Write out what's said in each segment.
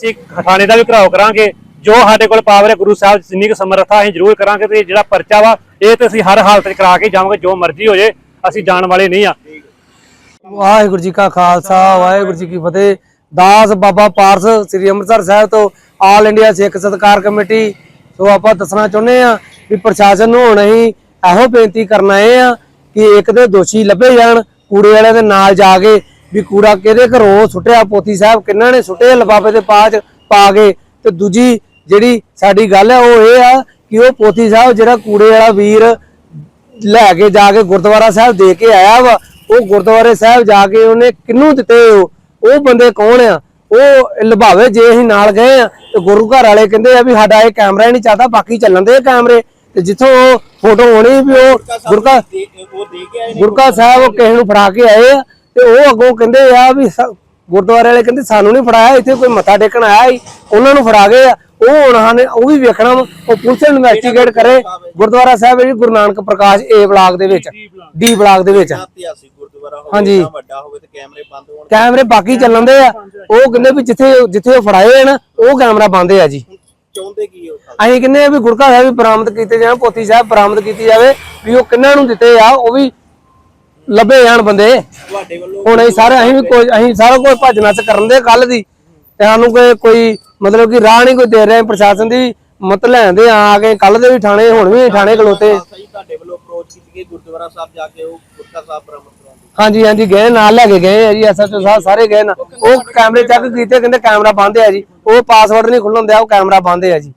ਅਸੀਂ ਥਾਣੇ ਦਾ ਵੀ ਘਰਾਓ ਕਰਾਂਗੇ, ਜੋ ਸਾਡੇ ਕੋਲ ਪਾਵਰ ਹੈ, ਗੁਰੂ ਸਾਹਿਬ ਜਿੰਨੀ ਕੁ ਸਮਰੱਥਾ ਅਸੀਂ ਜ਼ਰੂਰ ਕਰਾਂਗੇ ਤੇ ਜਿਹੜਾ ਪਰਚਾ ਵਾ, ਇਹ ਤੇ ਅਸੀਂ ਹਰ ਹਾਲਤ 'ਚ ਕਰਾ ਕੇ ਜਾਵਾਂਗੇ, ਜੋ ਮਰਜ਼ੀ ਹੋ ਜੇ, ਅਸੀਂ ਜਾਣ ਵਾਲੇ ਨਹੀਂ ਆ। ਵਾਹਿਗੁਰੂ ਜੀ ਕਾ ਖਾਲਸਾ, ਵਾਹਿਗੁਰੂ ਜੀ ਕੀ ਫਤਿਹ। ਦਾਸ ਬਾਬਾ ਪਾਰਸ ਸ੍ਰੀ ਅੰਮ੍ਰਿਤਸਰ ਸਾਹਿਬ ਤੋਂ ਆਲ ਇੰਡੀਆ ਸਿੱਖ ਸਤਕਾਰ ਕਮੇਟੀ ਸੋ ਆਪਾਂ ਦੱਸਣਾ ਚਾਹੁੰਦੇ ਆ ਵੀ ਪ੍ਰਸ਼ਾਸਨ ਨੂੰ ਹੁਣ ਅਸੀਂ ਇਹੋ ਬੇਨਤੀ ਕਰਨਾ ਆਏ ਆ ਕਿ ਇੱਕ ਦੇ ਦੋਸ਼ੀ ਲੱਭੇ ਜਾਣ, ਕੂੜੇ ਵਾਲਿਆਂ ਦੇ ਨਾਲ ਜਾ ਕੇ ਵੀ ਕੂੜਾ ਕਿਹਦੇ ਘਰੋਂ ਸੁੱਟਿਆ ਪੋਤੀ ਸਾਹਿਬ ਕਿੰਨਾਂ ਨੇ ਸੁੱਟੇ ਲਿਫਾਫੇ ਦੇ ਪਾਚ ਪਾ ਕੇ। ਤੇ ਦੂਜੀ ਜਿਹੜੀ ਸਾਡੀ ਗੱਲ ਹੈ ਉਹ ਇਹ ਆ ਕਿ ਉਹ ਪੋਤੀ ਸਾਹਿਬ ਜਿਹੜਾ ਕੂੜੇ ਵਾਲਾ ਵੀਰ ਲੈ ਕੇ ਜਾ ਕੇ ਗੁਰਦੁਆਰਾ ਸਾਹਿਬ ਦੇ ਕੇ ਆਇਆ ਵਾ ਉਹ ਗੁਰਦੁਆਰੇ ਸਾਹਿਬ ਜਾ ਕੇ ਉਹਨੇ ਕਿੰਨੂੰ ਦਿੱਤੇ ਉਹ? ਬੰਦੇ ਕੌਣ ਆ? ਉਹ ਲਭਾਵੇ ਜੇ ਅਸੀਂ ਨਾਲ ਗਏ ਆ ਤੇ ਗੁਰੂ ਘਰ ਵਾਲੇ ਕਹਿੰਦੇ ਆ ਵੀ ਸਾਡਾ ਇਹ ਕੈਮਰਾ ਹੀ ਨਹੀਂ ਚੱਲਦਾ ਬਾਕੀ ਚੱਲਣ ਦੇ ਕੈਮਰੇ। ਤੇ ਜਿੱਥੋਂ ਉਹ ਫੋਟੋ ਹੋਣੀ ਵੀ ਉਹ ਗੁਰਕਾ ਉਹ ਦੇ ਕੇ ਆਏ ਨੇ ਗੁਰਕਾ ਸਾਹਿਬ ਉਹ ਕਿਸੇ ਨੂੰ ਫੜਾ ਕੇ ਆਏ ਆ ਤੇ ਉਹ ਅੱਗੋਂ ਕਹਿੰਦੇ ਆ ਵੀ ਗੁਰਦੁਆਰੇ ਵਾਲੇ ਕਹਿੰਦੇ ਸਾਨੂੰ ਨਹੀਂ ਫੜਾਇਆ, ਇੱਥੇ ਕੋਈ ਮੱਥਾ ਟੇਕਣ ਆਇਆ ਸੀ ਉਹਨਾਂ ਨੂੰ ਫੜਾ ਗਏ ਆ। ਉਹ ਹੁਣ ਹਾਨੇ ਉਹ ਵੀ ਵੇਖਣਾ ਉਹ ਪੁਲਿਸ ਇਨਵੈਸਟੀਗੇਟ ਕਰੇ, ਗੁਰਦੁਆਰਾ ਸਾਹਿਬ ਜੀ, ਗੁਰੂ ਨਾਨਕ ਪ੍ਰਕਾਸ਼ ਏ ਬਲਾਕ ਦੇ ਵਿੱਚ ਡੀ ਬਲਾਕ ਦੇ ਵਿੱਚ। ਹਾਂਜੀ। ਕੈਮਰੇ ਬਾਕੀ ਚੱਲਣ ਦੇ ਆ, ਉਹ ਕਹਿੰਦੇ ਵੀ ਜਿੱਥੇ ਜਿੱਥੇ ਉਹ ਫੜਾਏ ਆ ਉਹ ਕੈਮਰਾ ਬੰਦ ਆ ਜੀ। ਚਾਹੁੰਦੇ ਕੀ ਹੋ ਅਸੀਂ ਕਹਿੰਦੇ ਆ ਵੀ ਗੁਰਕਾ ਸਾਹਿਬ ਵੀ ਬਰਾਮਦ ਕੀਤੇ ਜਾਣ, ਪੋਤੀ ਸਾਹਿਬ ਬਰਾਮਦ ਕੀਤੀ ਜਾਵੇ, ਵੀ ਉਹ ਕਿੰਨਾਂ ਨੂੰ ਦਿੱਤੇ ਆ, ਉਹ ਵੀ ਲੱਭੇ ਜਾਣ ਬੰਦੇ। ਤੁਹਾਡੇ ਵੱਲੋਂ ਹੁਣ ਅਸੀਂ ਸਾਰੇ ਅਸੀਂ ਵੀ ਕੋਈ ਅਸੀਂ ਸਾਰਾ ਕੁਝ ਭੱਜ ਨੱਸ ਕਰਨ ਦੇ ਕੱਲ ਦੀ। ਤੇ ਸਾਨੂੰ ਕੋਈ ਕੋਈ ਮਤਲਬ ਕਿ ਰਾਹ ਨਹੀਂ ਕੋਈ ਦੇ ਰਿਹਾ ਪ੍ਰਸ਼ਾਸਨ ਦੀ ਮਤ ਲੈਂਦੇ ਆ ਕੇ ਕੱਲ ਦੇ ਵੀ ਥਾਣੇ ਹੁਣ ਵੀ ਥਾਣੇ ਖਲੋਤੇ। ਸਹੀ ਤੁਹਾਡੇ ਵੱਲੋਂ ਅਪਰੋਚ ਕੀਤੀ ਗਈ ਗੁਰਦੁਆਰਾ ਸਾਹਿਬ ਜਾ ਕੇ ਉਹ ਗੁਰਕਾ ਸਾਹਿਬ ਬਰਾਮਦ ਕਰਾਉਂਦੇ ਹਾਂਜੀ ਹਾਂਜੀ ਗਏ ਨਾਲ ਲੈ ਕੇ ਗਏ ਆ ਜੀ ਐਸਐਚਓ ਸਾਹਿਬ ਸਾਰੇ ਗਏ ਨਾ। ਉਹ ਕੈਮਰੇ ਚੈੱਕ ਕੀਤੇ ਕਹਿੰਦੇ ਕੈਮਰਾ ਬੰਦ ਆ ਜੀ। ਉਹ ਪਾਸਵਰਡ ਨਹੀਂ ਖੁੱਲਣ ਦਿਆ ਉਹ ਕੈਮਰਾ ਬੰਦ ਆ ਜੀ।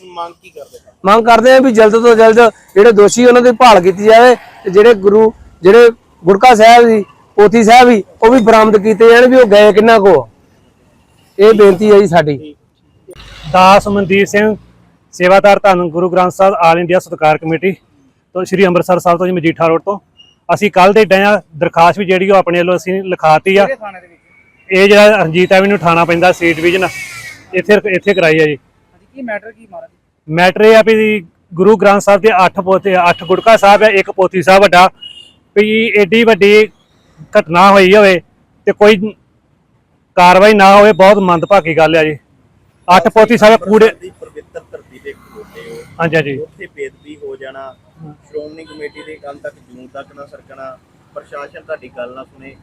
ਮੰਗ ਕੀ ਕਰਦੇ? ਹੋ? ਮੰਗ ਕਰਦੇ ਆ ਵੀ ਜਲਦ ਤੋਂ ਜਲਦ ਜਿਹੜੇ ਦੋਸ਼ੀ ਉਹਨਾਂ ਦੀ ਭਾਲ ਕੀਤੀ ਜਾਵੇ ਤੇ ਜਿਹੜੇ ਗੁਰੂ ਜਿਹੜੇ ਗੁਰਕਾ ਸਾਹਿਬ ਜੀ ਪੋਥੀ ਸਾਹਿਬ ਵੀ ਉਹ ਵੀ ਬਰਾਮਦ ਕੀਤੇ ਜਾਣ ਵੀ ਉਹ ਗਏ ਕਿੰਨਾ ਕੋ। ਇਹ ਬੇਨਤੀ ਹੈ ਜੀ ਸਾਡੀ। ਦਾਸ ਮਨਦੀਪ ਸਿੰਘ ਸੇਵਾਦਾਰ ਧੰਨ ਗੁਰੂ ਗ੍ਰੰਥ ਸਾਹਿਬ ਆਲ ਇੰਡੀਆ ਸਤਕਾਰ ਕਮੇਟੀ ਤੋਂ ਸ਼੍ਰੀ ਅੰਮ੍ਰਿਤਸਰ ਸਾਹਿਬ ਤੋਂ ਜੀ ਮਜੀਠਾ ਰੋਡ ਤੋਂ। ਅਸੀਂ ਕੱਲ ਦੇ ਡਿਆ ਦਰਖਾਸਤ ਵੀ ਜਿਹੜੀ ਉਹ ਆਪਣੇ ਵੱਲੋਂ ਅਸੀਂ ਲਿਖਾਤੀ ਆ। ਇਹ ਜਿਹੜਾ ਰਣਜੀਤ ਐਵਨਿਊ ਥਾਣਾ ਪੈਂਦਾ ਸੀ ਡਿਵੀਜ਼ਨ ਇੱਥੇ ਇੱਥੇ ਕਰਾਈ ਆ ਜੀ। ਕੀ ਮੈਟਰ ਕੀ ਮਾਰਾ ਮੈਟਰ ਇਹ ਆ ਵੀ ਗੁਰੂ ਗ੍ਰੰਥ ਸਾਹਿਬ ਦੇ 8 ਪੋਤੇ 8 ਗੁਟਕਾ ਸਾਹਿਬ ਹੈ ਇੱਕ ਪੋਥੀ ਸਾਹਿਬ ਵੱਡਾ। ਵੀ ਏਡੀ ਵੱਡੀ ਘਟਨਾ ਹੋਈ ਹੋਵੇ ਤੇ ਕੋਈ ਕਾਰਵਾਈ ਨਾ ਹੋਵੇ ਬਹੁਤ ਮੰਦਭਾਗੀ ਗੱਲ ਆ ਜੀ। 8 ਪੋਥੀ ਸਾਹਿਬ ਕੂੜੇ ਦੀ ਪਵਿੱਤਰ ਧਰਤੀ ਤੇ ਖਲੋਤੇ ਹੋ। ਹਾਂਜੀ ਹਾਂਜੀ। ਉੱਥੇ ਬੇਦਬੀ ਹੋ ਜਾਣਾ। ਸ਼੍ਰੋਮਣੀ ਕਮੇਟੀ ਦੇ ਕੱਲ ਤੱਕ ਜੂਨ ਤੱਕ ਨਾ ਸਰਕਣਾ। ਪ੍ਰਸ਼ਾਸਨ ਤੁਹਾਡੀ ਗੱਲ ਨਾ ਸੁਣੇ।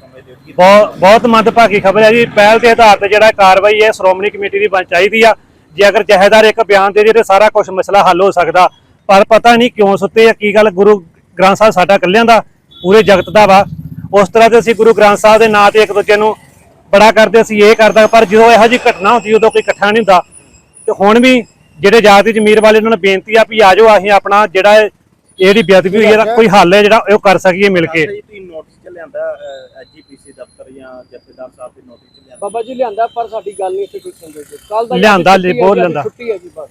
ਸਮਝਦੇ ਹੋ ਬਹੁਤ ਬਹੁਤ ਮੰਦਭਾਗੀ ਖਬਰ ਹੈ ਜੀ। ਪਹਿਲ ਦੇ ਆਧਾਰ ਤੇ ਜਿਹੜਾ ਕਾਰਵਾਈ ਹੈ ਸ਼੍ਰੋਮਣੀ ਕਮੇਟੀ ਦੀ ਬਣ ਚਾਹੀਦੀ ਆ। ਜੇ ਅਗਰ ਜਹੇਦਾਰ ਇੱਕ ਬਿਆਨ ਦੇ ਦੇ ਤੇ ਸਾਰਾ ਕੁਝ ਮਸਲਾ ਹੱਲ ਹੋ ਸਕਦਾ। ਪਰ ਪਤਾ ਨਹੀਂ ਕਿਉਂ ਸੁੱਤੇ ਆ ਕੀ ਗੱਲ? ਗੁਰੂ ਗ੍ਰੰਥ ਸਾਹਿਬ ਸਾਡਾ ਇਕੱਲਿਆਂ ਦਾ ਪੂਰੇ ਜਗਤ ਦਾ ਵਾ। ਉਸ ਤਰ੍ਹਾਂ ਤੇ ਅਸੀਂ ਗੁਰੂ ਗ੍ਰੰਥ ਸਾਹਿਬ ਦੇ ਨਾਂ ਤੇ ਇੱਕ ਦੂਜੇ ਨੂੰ ਬੜਾ ਕਰਦੇ ਅਸੀਂ ਇਹ ਕਰਦਾ ਪਰ ਜਦੋਂ ਇਹੋ ਜਿਹੀ ਘਟਨਾ ਹੁੰਦੀ ਉਦੋਂ ਕੋਈ ਇਕੱਠਾ ਨਹੀਂ ਹੁੰਦਾ। ਤੇ ਹੁਣ ਵੀ ਜਿਹੜੇ ਜਾਤੀ ਜ਼ਮੀਰ ਵਾਲੇ ਉਹਨਾਂ ਨੂੰ ਬੇਨਤੀ ਆ ਵੀ ਆਜੋ ਅਸੀਂ ਆਪਣਾ ਜਿਹੜਾ ਇਹ ਜਿਹੜੀ ਬੇਅਦਬੀ ਹੋਈ ਹੈ ਇਹਦਾ ਕੋਈ ਹੱਲ ਹੈ ਜਿਹੜਾ ਉਹ ਕਰ ਸਕੀਏ ਮਿਲ ਕੇ। ਜੀ ਤੁਸੀਂ ਨੋਟਿਸ ਚ ਲਿਆਂਦਾ ਐਜੀਪੀਸੀ ਦਫ਼ਤਰ ਜਾਂ ਜਥੇਦਾਰ ਸਾਹਿਬ ਦੇ ਨੋਟਿਸ ਚ ਲਿਆਂਦਾ? ਬਾਬਾ ਜੀ ਲਿਆਂਦਾ ਪਰ ਸਾਡੀ ਗੱਲ ਨਹੀਂ ਇੱਥੇ ਕੋਈ ਸੁਣਦੇ ਕੱਲ ਦਾ ਲਿਆਂਦਾ, ਬਹੁਤ ਲਿਆਂਦਾ। ਛੁੱਟੀ ਹੈ ਜੀ ਬਸ।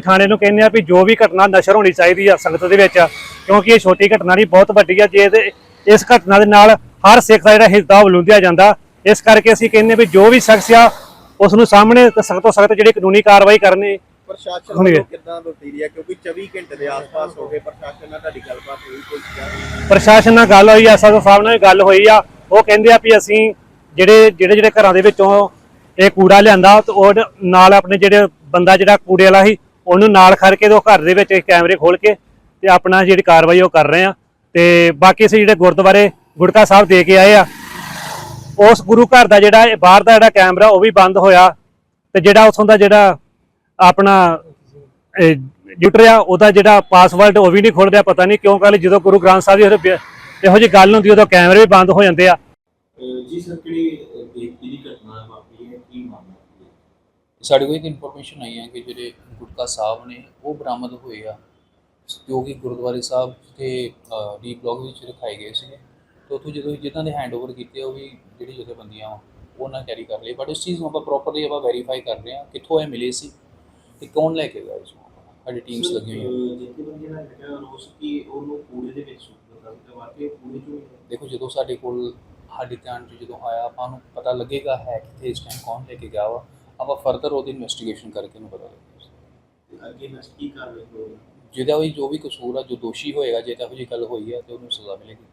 ਥਾਣੇ ਨੂੰ ਕਹਿੰਦੇ ਆ ਵੀ ਜੋ ਵੀ ਘਟਨਾ ਨਸ਼ਰ ਹੋਣੀ ਚਾਹੀਦੀ ਆ ਸੰਗਤ ਦੇ ਵਿੱਚ ਕਿਉਂਕਿ ਇਹ ਛੋਟੀ ਘਟਨਾ ਨਹੀਂ ਬਹੁਤ ਵੱਡੀ ਆ ਜੇ ਇਹਦੇ ਇਸ ਘਟਨਾ ਦੇ ਨਾਲ ਹਰ ਸਿੱਖ ਦਾ ਜਿਹੜਾ ਹਿੱਸਾ ਉਹ ਲੁੰਦਿਆ ਜਾਂਦਾ ਇਸ ਕਰਕੇ ਅਸੀਂ ਕਹਿੰਦੇ ਵੀ ਜੋ ਵੀ ਸ਼ਖਸ ਆ ਉਸ ਨੂੰ ਸਾਹਮਣੇ ਸਖਤ ਤੋਂ ਸਖਤ ਜਿਹੜੀ ਕਾਨੂੰਨੀ ਕਾਰਵਾਈ ਕਰਨੀ ਪ੍ਰਸ਼ਾਸਨ ਹੋਣੀ ਹੈ। ਵੱਲੋਂ ਕਿੱਦਾਂ ਵਰਤੀਰੀ ਕਿਉਂਕਿ 24 ਘੰਟੇ ਦੇ ਆਸ-ਪਾਸ ਹੋ ਗਏ ਪ੍ਰਸ਼ਾਸਨ ਨਾਲ ਤੁਹਾਡੀ ਗੱਲਬਾਤ ਹੋਈ ਕੋਈ ਪ੍ਰਸ਼ਾਸਨ ਨਾਲ ਗੱਲ ਹੋਈ ਆ ਸਦਰ ਸਾਹਿਬ ਨਾਲ ਵੀ ਗੱਲ ਹੋਈ ਆ ਉਹ ਕਹਿੰਦੇ ਆ ਵੀ ਅਸੀਂ ਜਿਹੜੇ ਜਿਹੜੇ ਜਿਹੜੇ ਘਰਾਂ ਦੇ ਵਿੱਚੋਂ ਇਹ ਕੂੜਾ ਲਿਆਂਦਾ ਤੇ ਉਹ ਨਾਲ ਆਪਣੇ ਜਿਹੜੇ ਬੰਦਾ ਜਿਹੜਾ ਕੂੜੇ ਵਾਲਾ ਸੀ ਉਹਨੂੰ ਨਾਲ ਖੜ ਕੇ ਉਹ ਘਰ ਦੇ ਵਿੱਚ ਕੈਮਰੇ ਖੋਲ ਕੇ ਤੇ ਆਪਣਾ ਜਿਹੜੀ ਕਾਰਵਾਈ ਉਹ ਕਰ ਰਹੇ ਆ। ਤੇ ਬਾਕੀ ਅਸੀਂ ਜਿਹੜੇ ਗੁਰਦੁਆਰੇ ਗੁੜਕਾ ਸਾਹਿਬ ਦੇ ਕੇ ਆਏ ਆ, ਉਸ ਗੁਰੂ ਘਰ ਦਾ ਜਿਹੜਾ ਬਾਹਰ ਦਾ ਜਿਹੜਾ ਕੈਮਰਾ ਉਹ ਵੀ ਬੰਦ ਹੋਇਆ ਤੇ ਜਿਹੜਾ ਉਥੋਂ ਦਾ ਜਿਹੜਾ ਆਪਣਾ ਜੁਟਰਿਆ ਉਹਦਾ ਜਿਹੜਾ ਪਾਸਵਰਡ ਉਹ ਵੀ ਨਹੀਂ ਖੁੱਲ ਰਿਹਾ, ਪਤਾ ਨਹੀਂ ਕਿਉਂ ਕੱਲ ਜਦੋਂ ਗੁਰੂ ਗ੍ਰੰਥ ਸਾਹਿਬ ਦੀ ਇਹੋ- ਇਹੋ ਜਿਹੀ ਗੱਲ ਹੁੰਦੀ ਉਦੋਂ ਕੈਮਰੇ ਵੀ ਬੰਦ ਹੋ ਜਾਂਦੇ ਆ। ਜੀ ਸਰ, ਕਿਹੜੀ ਬੇਇੱਜ਼ਤੀ ਦੀ ਘਟਨਾ ਵਾਪਰੀ ਹੈ? ਕੀ ਮਾਮਲਾ? ਸਾਡੇ ਕੋਲ ਇੱਕ ਇਨਫੋਰਮੇਸ਼ਨ ਆਈ ਹੈ ਕਿ ਜਿਹੜੇ ਗੁਟਕਾ ਸਾਹਿਬ ਨੇ ਉਹ ਬਰਾਮਦ ਹੋਏ ਆ। ਜੋ ਕਿ ਗੁਰਦੁਆਰੇ ਸਾਹਿਬ ਤੇ ਡੀ ਬਲੌਕ ਵਿੱਚ ਰਖਾਏ ਗਏ ਸੀਗੇ। ਤੇ ਉੱਥੋਂ ਜਦੋਂ ਜਿਨ੍ਹਾਂ ਦੇ ਹੈਂਡਓਵਰ ਕੀਤੇ ਆ ਉਹ ਵੀ ਜਿਹੜੀ ਜਥੇਬੰਦੀਆਂ ਵਾ ਉਹਨਾਂ ਕੈਰੀ ਕਰ ਲਈ ਬਟ ਇਸ ਚੀਜ਼ ਨੂੰ ਆਪਾਂ ਪ੍ਰੋਪਰਲੀ ਆਪਾਂ ਵੈਰੀਫਾਈ ਕਰ ਰਹੇ ਹਾਂ ਕਿੱਥੋਂ ਇਹ ਮਿਲੇ ਸੀ ਤੇ ਕੌਣ ਲੈ ਕੇ ਗਿਆ ਇਸ ਨੂੰ ਸਾਡੀ ਟੀਮਸ ਲੱਗੀਆਂ ਹੋਈਆਂ ਜਿੱਥੇ ਬੰਦੇ ਨਾਲ ਜਿਹੜਾ ਰੋਸ ਕੀ ਉਹਨੂੰ ਕੂੜੇ ਦੇ ਵਿੱਚ ਸੁੱਟਦਾ ਤੇ ਵਾਕਈ ਕੂੜੇ ਚੋਂ ਹੀ ਹੈ। ਦੇਖੋ ਦੇਖੋ ਜਦੋਂ ਸਾਡੇ ਕੋਲ ਸਾਡੇ ਧਿਆਨ 'ਚ ਜਦੋਂ ਆਇਆ ਆਪਾਂ ਨੂੰ ਪਤਾ ਲੱਗੇਗਾ ਹੈ ਕਿੱਥੇ ਇਸ ਟਾਈਮ ਕੌਣ ਲੈ ਕੇ ਗਿਆ ਵਾ। ਆਪਾਂ ਫਰਦਰ ਉਹਦੀ ਇਨਵੈਸਟੀਗੇਸ਼ਨ ਕਰਕੇ ਨੂੰ ਪਤਾ ਲੱਗੇਗਾ। ਅੱਗੇ ਨੈਕਸਟ ਕੀ ਕਰ ਰਹੇ ਹੋ ਜਿਹਦਾ ਵੀ ਜੋ ਵੀ ਕਸੂਰ ਆ ਜੋ ਦੋਸ਼ੀ ਹੋਏਗਾ ਜੇ ਤਾਂ ਜਿਹੀ ਗੱਲ ਹੋਈ ਹੈ ਤੇ ਉਹਨੂੰ ਸਜ਼ਾ ਮਿਲੇਗੀ।